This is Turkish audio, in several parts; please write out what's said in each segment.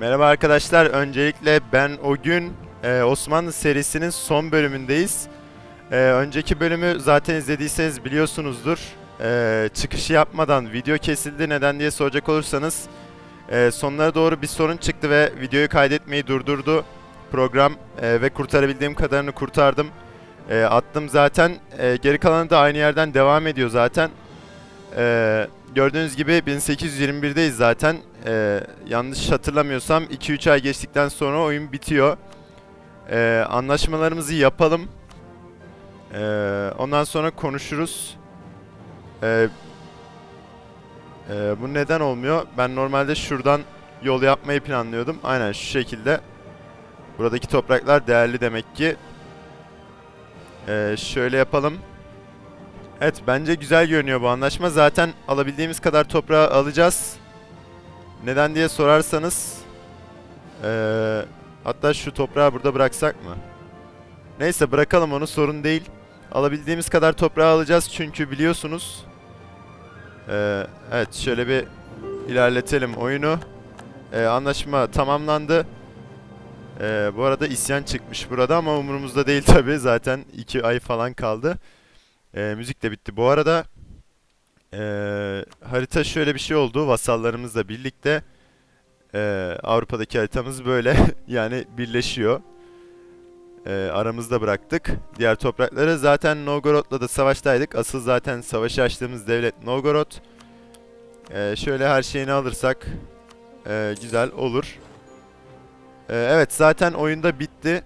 Merhaba arkadaşlar. Öncelikle ben o gün e, Osmanlı serisinin son bölümündeyiz. E, önceki bölümü zaten izlediyseniz biliyorsunuzdur. E, çıkışı yapmadan video kesildi. Neden diye soracak olursanız e, sonlara doğru bir sorun çıktı ve videoyu kaydetmeyi durdurdu program e, ve kurtarabildiğim kadarını kurtardım. E, attım zaten. E, geri kalanı da aynı yerden devam ediyor zaten. E, gördüğünüz gibi 1821'deyiz zaten. E, yanlış hatırlamıyorsam 2-3 ay geçtikten sonra oyun bitiyor. E, anlaşmalarımızı yapalım. E, ondan sonra konuşuruz. E, e, bu neden olmuyor? Ben normalde şuradan yol yapmayı planlıyordum. Aynen şu şekilde. Buradaki topraklar değerli demek ki. Ee, şöyle yapalım. Evet bence güzel görünüyor bu anlaşma. Zaten alabildiğimiz kadar toprağı alacağız. Neden diye sorarsanız. ee, hatta şu toprağı burada bıraksak mı? Neyse bırakalım onu sorun değil. Alabildiğimiz kadar toprağı alacağız çünkü biliyorsunuz. Ee, evet şöyle bir ilerletelim oyunu. Ee, anlaşma tamamlandı. Ee, bu arada isyan çıkmış burada ama umurumuzda değil tabi. Zaten 2 ay falan kaldı. Ee, müzik de bitti. Bu arada ee, harita şöyle bir şey oldu. Vasallarımızla birlikte ee, Avrupa'daki haritamız böyle yani birleşiyor. Ee, aramızda bıraktık. Diğer toprakları zaten Novgorod'la da savaştaydık. Asıl zaten savaşı açtığımız devlet Novgorod. Ee, şöyle her şeyini alırsak ee, güzel olur. Ee, evet zaten oyunda bitti.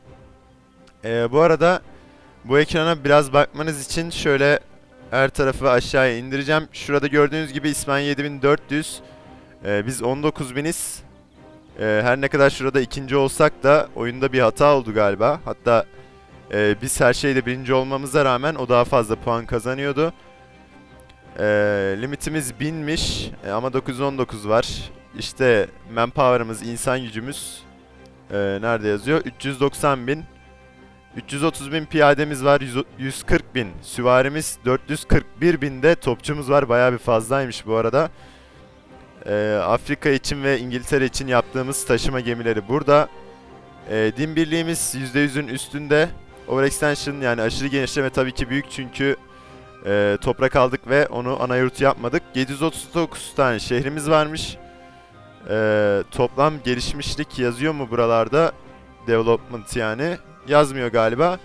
Ee, bu arada bu ekrana biraz bakmanız için şöyle her tarafı aşağıya indireceğim. Şurada gördüğünüz gibi İsmail 7400. Ee, biz 19000'iz. Ee, her ne kadar şurada ikinci olsak da oyunda bir hata oldu galiba. Hatta e, biz her şeyde birinci olmamıza rağmen o daha fazla puan kazanıyordu. Ee, limitimiz 1000'miş e, ama 919 var. İşte manpower'ımız, insan gücümüz ee, nerede yazıyor? 390 bin. 330 bin piyademiz var. 100 140 bin. Süvarimiz 441 bin de topçumuz var. Bayağı bir fazlaymış bu arada. Ee, Afrika için ve İngiltere için yaptığımız taşıma gemileri burada. Ee, din birliğimiz %100'ün üstünde. Overextension yani aşırı genişleme tabii ki büyük çünkü e, toprak aldık ve onu ana yurt yapmadık. 739 tane şehrimiz varmış. Ee, toplam gelişmişlik yazıyor mu buralarda? Development yani. Yazmıyor galiba.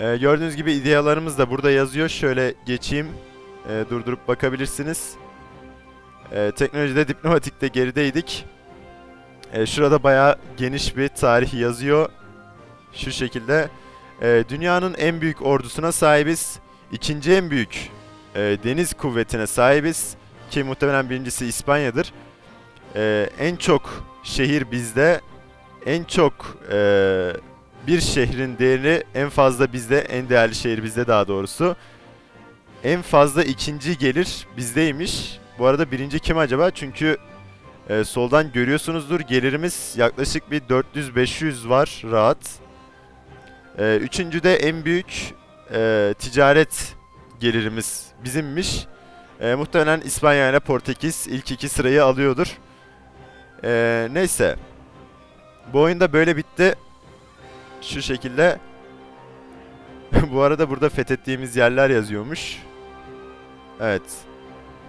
Ee, gördüğünüz gibi idealarımız da burada yazıyor. Şöyle geçeyim. Ee, durdurup bakabilirsiniz. Ee, teknolojide diplomatikte gerideydik. Ee, şurada bayağı geniş bir tarih yazıyor. Şu şekilde. Ee, dünyanın en büyük ordusuna sahibiz. İkinci en büyük e, deniz kuvvetine sahibiz. Ki muhtemelen birincisi İspanya'dır. Ee, en çok şehir bizde. En çok e, bir şehrin değeri en fazla bizde. En değerli şehir bizde daha doğrusu. En fazla ikinci gelir bizdeymiş. Bu arada birinci kim acaba? Çünkü e, soldan görüyorsunuzdur gelirimiz yaklaşık bir 400-500 var rahat. E, üçüncü de en büyük e, ticaret gelirimiz bizimmiş. E, muhtemelen İspanya ile Portekiz ilk iki sırayı alıyordur. E, neyse. Bu oyunda böyle bitti. Şu şekilde. Bu arada burada fethettiğimiz yerler yazıyormuş. Evet.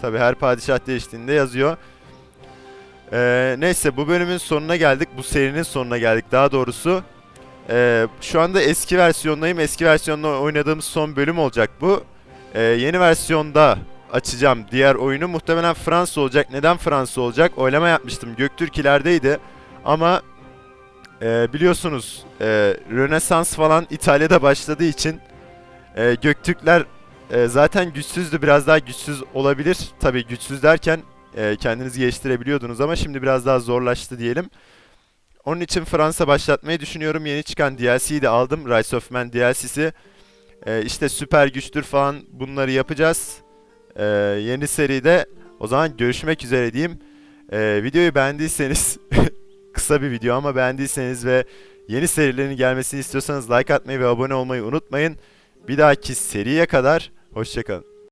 Tabi her padişah değiştiğinde yazıyor. E, neyse bu bölümün sonuna geldik. Bu serinin sonuna geldik daha doğrusu. E, şu anda eski versiyondayım. Eski versiyonda oynadığımız son bölüm olacak bu. E, yeni versiyonda açacağım diğer oyunu. Muhtemelen Fransa olacak. Neden Fransa olacak? Oylama yapmıştım. Göktürk ilerideydi. Ama e, biliyorsunuz e, Rönesans falan İtalya'da başladığı için e, Göktürkler e, zaten güçsüzdü. Biraz daha güçsüz olabilir. Tabii güçsüz derken e, kendinizi geliştirebiliyordunuz ama şimdi biraz daha zorlaştı diyelim. Onun için Fransa başlatmayı düşünüyorum. Yeni çıkan DLC'yi de aldım. Rise of Man DLC'si. E, işte süper güçtür falan bunları yapacağız. Ee, yeni seride o zaman görüşmek üzere diyeyim. Ee, videoyu beğendiyseniz kısa bir video ama beğendiyseniz ve yeni serilerin gelmesini istiyorsanız like atmayı ve abone olmayı unutmayın. Bir dahaki seriye kadar hoşçakalın.